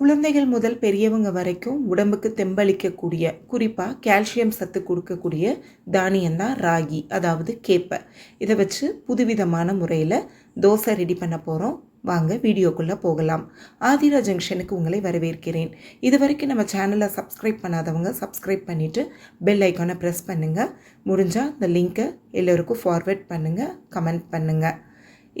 குழந்தைகள் முதல் பெரியவங்க வரைக்கும் உடம்புக்கு தெம்பளிக்கக்கூடிய குறிப்பாக கால்சியம் சத்து கொடுக்கக்கூடிய தானியந்தான் ராகி அதாவது கேப்பை. இதை வச்சு புதுவிதமான முறையில் தோசை ரெடி பண்ண போகிறோம் வாங்க வீடியோக்குள்ளே போகலாம். ஆதிரா ஜங்ஷனுக்கு உங்களை வரவேற்கிறேன். இது வரைக்கும் நம்ம சேனலை சப்ஸ்கிரைப் பண்ணாதவங்க சப்ஸ்கிரைப் பண்ணிவிட்டு பெல் ஐக்கானை ப்ரெஸ் பண்ணுங்கள் முடிஞ்சால் இந்த லிங்க்கை எல்லோருக்கும் ஃபார்வேர்ட் பண்ணுங்கள் கமெண்ட் பண்ணுங்கள்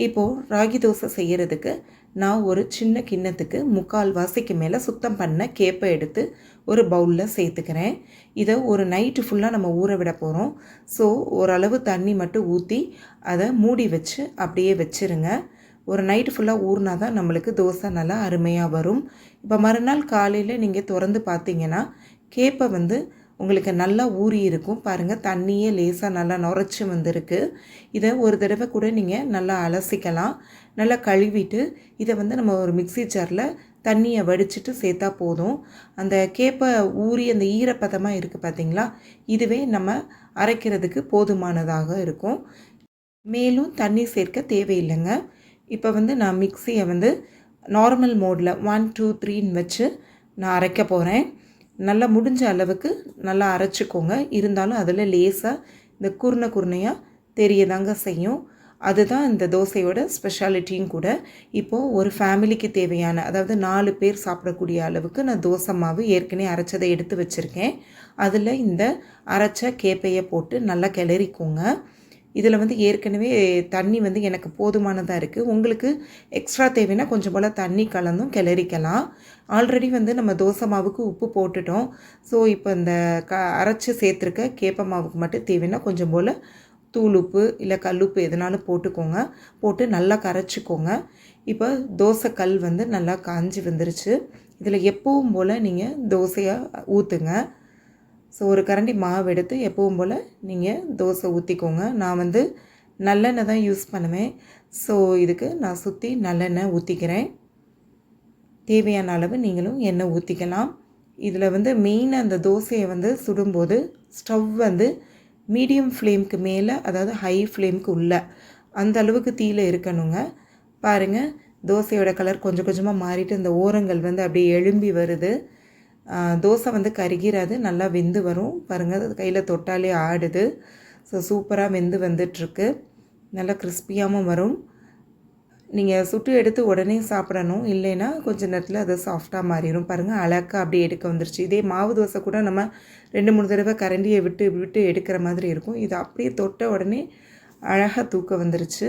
இப்போது ராகி தோசை செய்கிறதுக்கு நான் ஒரு சின்ன கிண்ணத்துக்கு முக்கால் வாசிக்கு மேலே சுத்தம் பண்ண கேப்பை எடுத்து ஒரு பவுலில் சேர்த்துக்கிறேன். இதை ஒரு நைட்டு ஃபுல்லாக நம்ம ஊற விட போகிறோம் ஸோ ஓரளவு தண்ணி மட்டும் ஊற்றி அதை மூடி வச்சு அப்படியே வச்சுருங்க. ஒரு நைட்டு ஃபுல்லாக ஊறினா தான் நம்மளுக்கு தோசை நல்லா அருமையாக வரும். இப்போ மறுநாள் காலையில் நீங்கள் திறந்து பார்த்தீங்கன்னா கேப்பை வந்து உங்களுக்கு நல்லா ஊறி இருக்கும். பாருங்கள் தண்ணியே லேசாக நல்லா நுரைச்சி வந்திருக்கு. இதை ஒரு தடவை கூட நீங்கள் நல்லா அலசிக்கலாம். நல்லா கழுவிட்டு இதை வந்து நம்ம ஒரு மிக்சி ஜாரில் தண்ணியை வடிச்சிட்டு சேர்த்தா போதும். அந்த கேப்பை ஊறி அந்த ஈரப்பதமாக இருக்குது பார்த்திங்களா இதுவே நம்ம அரைக்கிறதுக்கு போதுமானதாக இருக்கும். மேலும் தண்ணி சேர்க்க தேவையில்லைங்க. இப்போ வந்து நான் மிக்சியை வந்து நார்மல் மோடில் ஒன் டூ த்ரீன்னு வச்சு நான் அரைக்க போகிறேன் நல்லா முடிஞ்ச அளவுக்கு நல்லா அரைச்சிக்கோங்க. இருந்தாலும் அதில் லேசாக இந்த குருணை குருணையாக தெரியதாங்க செய்யும். அதுதான் இந்த தோசையோட ஸ்பெஷாலிட்டியும் கூட. இப்போது ஒரு ஃபேமிலிக்கு தேவையான அதாவது நாலு பேர் சாப்பிடக்கூடிய அளவுக்கு நான் தோசை மாவு ஏற்கனவே அரைச்சதை எடுத்து வச்சுருக்கேன். அதில் இந்த அரைச்ச கேப்பையை போட்டு நல்லா கிளறிக்கோங்க. இதில் வந்து ஏற்கனவே தண்ணி வந்து எனக்கு போதுமானதாக இருக்குது உங்களுக்கு எக்ஸ்ட்ரா தேவைன்னா கொஞ்சம் போல் தண்ணி கலந்தும் கிளறிக்கலாம். ஆல்ரெடி வந்து நம்ம தோசை மாவுக்கு உப்பு போட்டுட்டோம். ஸோ இப்போ இந்த க அரைச்சி சேர்த்துருக்க கேப்ப மாவுக்கு மட்டும் தேவைன்னா கொஞ்சம் போல் தூள் உப்பு இல்லை கல்லுப்பு எதுனாலும் போட்டுக்கோங்க. போட்டு நல்லா கரைச்சிக்கோங்க. இப்போ தோசை கல் வந்து நல்லா காஞ்சி வந்துருச்சு. இதில் எப்பவும் போல் நீங்கள் தோசையாக ஊற்றுங்க ஸோ ஒரு கரண்டி மாவு எடுத்து எப்பவும் போல் நீங்கள் தோசை ஊற்றிக்கோங்க நான் வந்து நல்லெண்ணெய் தான் யூஸ் பண்ணுவேன். ஸோ இதுக்கு நான் சுற்றி நல்லெண்ணெய் ஊற்றிக்கிறேன் தேவையான அளவு நீங்களும் எண்ணெய் ஊற்றிக்கலாம் இதில் வந்து மெயினாக அந்த தோசையை வந்து சுடும்போது ஸ்டவ் வந்து மீடியம் ஃப்ளேம்க்கு மேலே அதாவது ஹை ஃப்ளேம்க்கு உள்ள அந்த அளவுக்கு தீயில் இருக்கணுங்க. பாருங்கள் தோசையோட கலர் கொஞ்சம் கொஞ்சமாக மாறிட்டு இந்த ஓரங்கள் வந்து அப்படியே எழும்பி வருது. தோசை வந்து கருகிறாது நல்லா வெந்து வரும். பாருங்கள் அது கையில் தொட்டாலே ஆடுது. ஸோ சூப்பராக வெந்து வந்துட்டுருக்கு. நல்லா கிறிஸ்பியாகவும் வரும். நீங்கள் சுட்டு எடுத்து உடனே சாப்பிடணும். இல்லைன்னா கொஞ்சம் நேரத்தில் அது சாஃப்டாக மாறிடும் பாருங்கள் அழகாக அப்படியே எடுக்க வந்துருச்சு. இதே மாவு தோசை கூட நம்ம ரெண்டு மூணு தடவை கரண்டியை விட்டு விட்டு எடுக்கிற மாதிரி இருக்கும். இது அப்படியே தொட்ட உடனே அழகாக தூக்க வந்துருச்சு.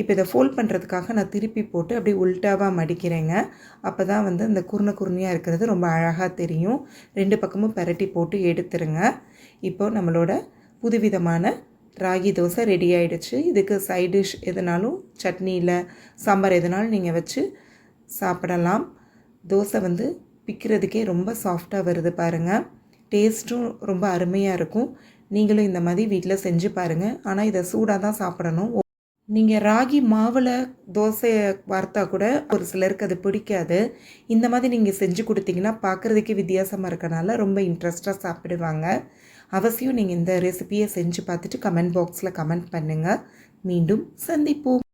இப்போ இதை ஃபோல்ட் பண்ணுறதுக்காக நான் திருப்பி போட்டு அப்படியே உல்ட்டாவாக மடிக்கிறேங்க. அப்போ தான் வந்து இந்த குருணை குருணையாக இருக்கிறது ரொம்ப அழகாக தெரியும். ரெண்டு பக்கமும் பரட்டி போட்டு எடுத்துருங்க. இப்போ நம்மளோட புதுவிதமான ராகி தோசை ரெடி ஆகிடுச்சு இதுக்கு சைட் டிஷ் எதுனாலும் சட்னியில் சாம்பார் எதுனாலும் நீங்கள் வச்சு சாப்பிடலாம். தோசை வந்து பிக்கிறதுக்கே ரொம்ப சாஃப்டாக வருது பாருங்கள் டேஸ்ட்டும் ரொம்ப அருமையாக இருக்கும். நீங்களும் இந்த மாதிரி வீட்டில் செஞ்சு பாருங்கள் ஆனால் இதை சூடாக தான் சாப்பிடணும். நீங்கள் ராகி மாவில் தோசையை வார்த்தா கூட ஒரு சிலருக்கு அது பிடிக்காது. இந்த மாதிரி நீங்கள் செஞ்சு கொடுத்தீங்கன்னா பார்க்குறதுக்கே வித்தியாசமாக இருக்கனால ரொம்ப இன்ட்ரெஸ்ட்டாக சாப்பிடுவாங்க. அவசியம் நீங்கள் இந்த ரெசிபியை செஞ்சு பார்த்துட்டு கமெண்ட் பாக்ஸில் கமெண்ட் பண்ணுங்கள் மீண்டும் சந்திப்போம்.